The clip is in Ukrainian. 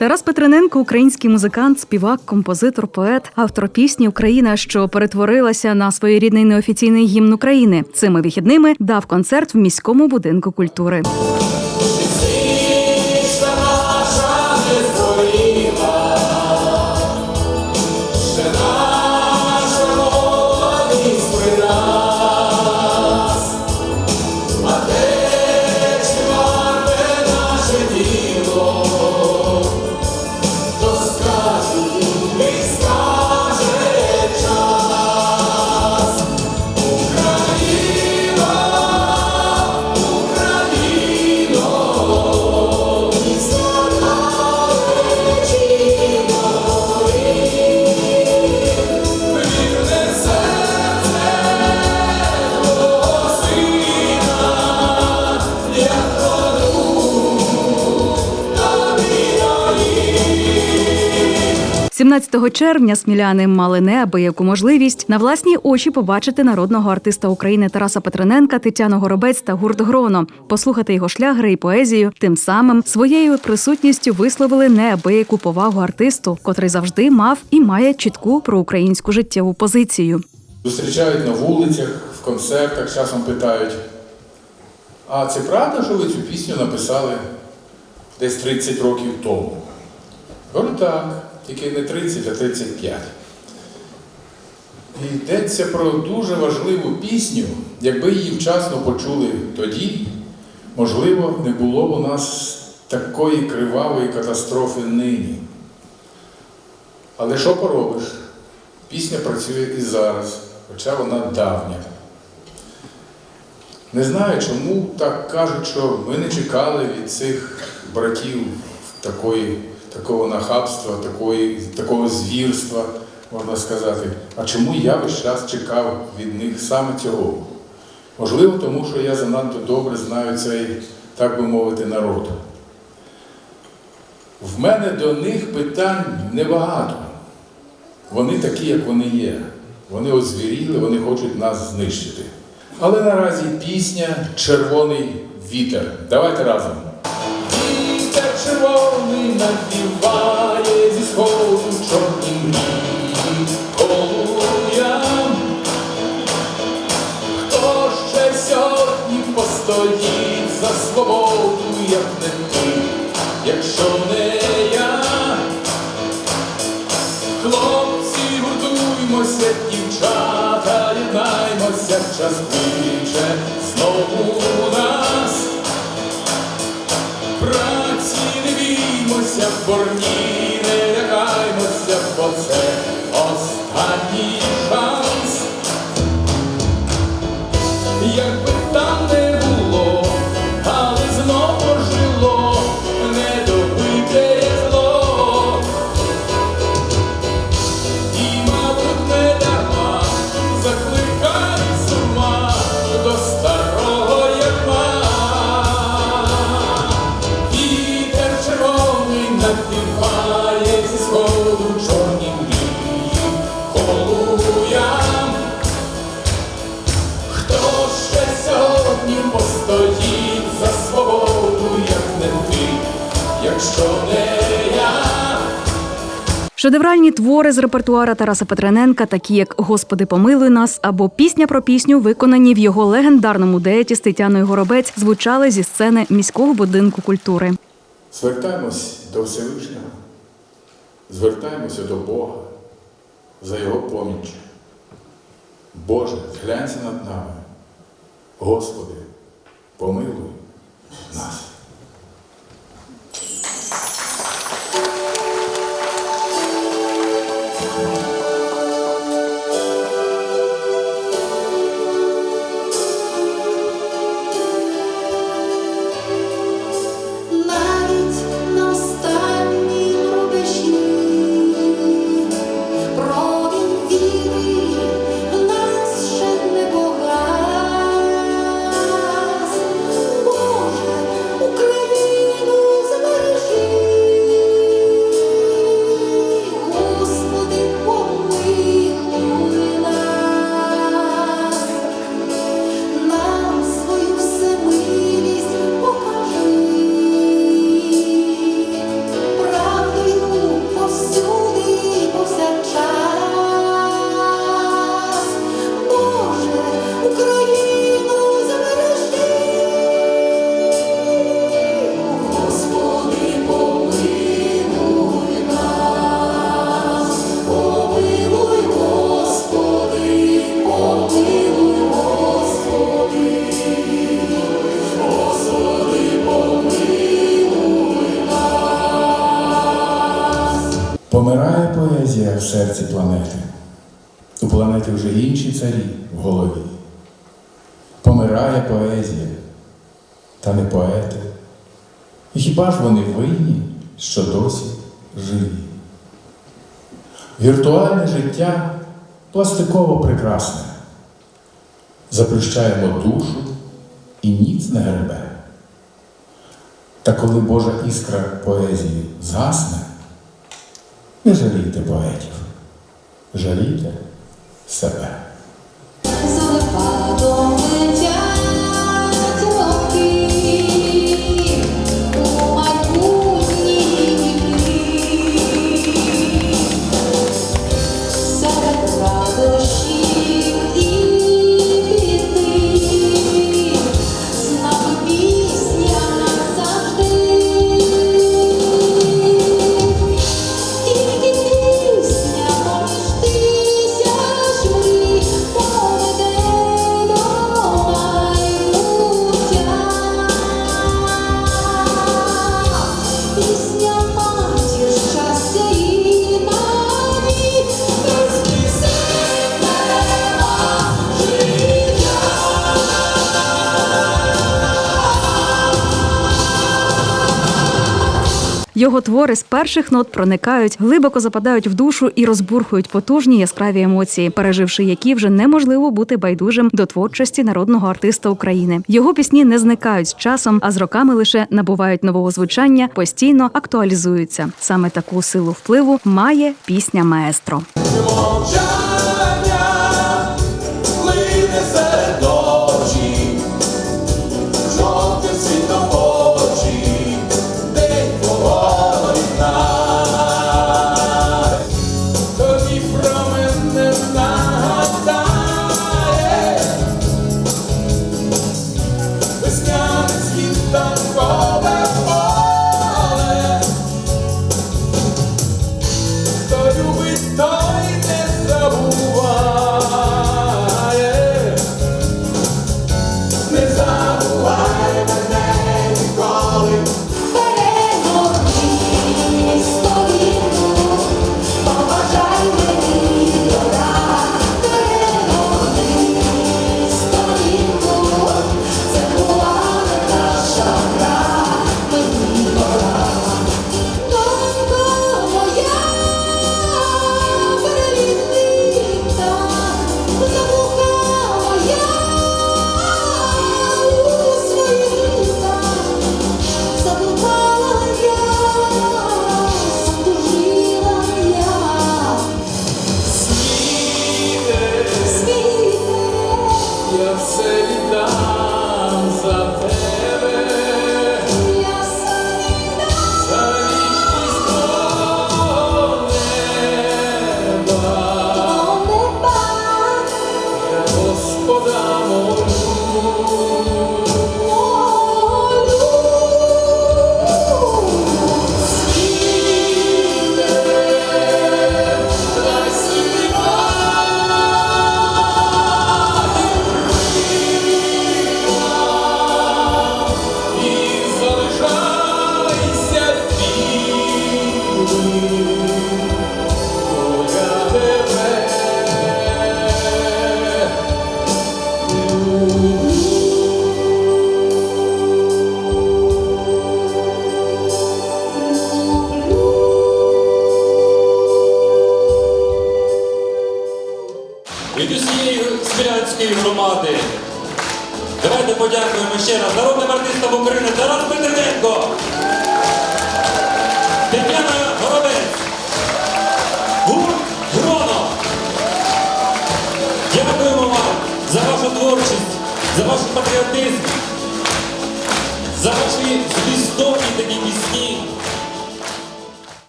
Тарас Петрененко, український музикант, співак, композитор, поет, автор пісні Україна, що перетворилася на своєрідний неофіційний гімн України. Цими вихідними дав концерт в міському будинку культури. – 17 червня сміляни мали неабияку можливість на власні очі побачити народного артиста України Тараса Петрененка, Тетяну Горобець та гурт Гроно, послухати його шлягри і поезію. Тим самим своєю присутністю висловили неабияку повагу артисту, котрий завжди мав і має чітку проукраїнську життєву позицію. Зустрічають на вулицях, в концертах, часом питають. А це правда, що ви цю пісню написали десь 30 років тому? Говорю, так, тільки не 30, а 35. І йдеться про дуже важливу пісню. Якби її вчасно почули тоді, можливо, не було б у нас такої кривавої катастрофи нині. Але що поробиш? Пісня працює і зараз, хоча вона давня. Не знаю, чому так кажуть, що ми не чекали від цих братів такої, такого нахабства, такої, такого звірства, можна сказати. А чому я весь час чекав від них саме цього? Можливо, тому що я занадто добре знаю цей, так би мовити, народ. В мене до них питань небагато. Вони такі, як вони є. Вони озвіріли, вони хочуть нас знищити. Але наразі пісня Червоний вітер. Давайте разом. Вітер червоний надіває якщо не я? Хлопці, готуймося, дівчата, єднаймося, час кличе знову нас. Праці не біймося, борні Шедевральні твори з репертуара Тараса Петрененка, такі як Господи, помилуй нас або пісня про пісню, виконані в його легендарному дуеті з Тетяною Горобець, звучали зі сцени міського будинку культури. Звертаємось до Всевишнього, звертаємося до Бога за Його поміч. Боже, зглянься над нами. Господи, помилуй нас. Планети вже інші царі в голові. Помирає поезія, та не поети. І хіба ж вони винні, що досі живі? Віртуальне життя пластиково прекрасне. Заплющаємо душу і ніц не гребе. Та коли Божа іскра поезії згасне, не жалійте поетів, жалійте себе. За Його твори з перших нот проникають, глибоко западають в душу і розбурхують потужні яскраві емоції, переживши які вже неможливо бути байдужим до творчості народного артиста України. Його пісні не зникають з часом, а з роками лише набувають нового звучання, постійно актуалізуються. Саме таку силу впливу має пісня маестро. Ще раз народним артистом України Тарас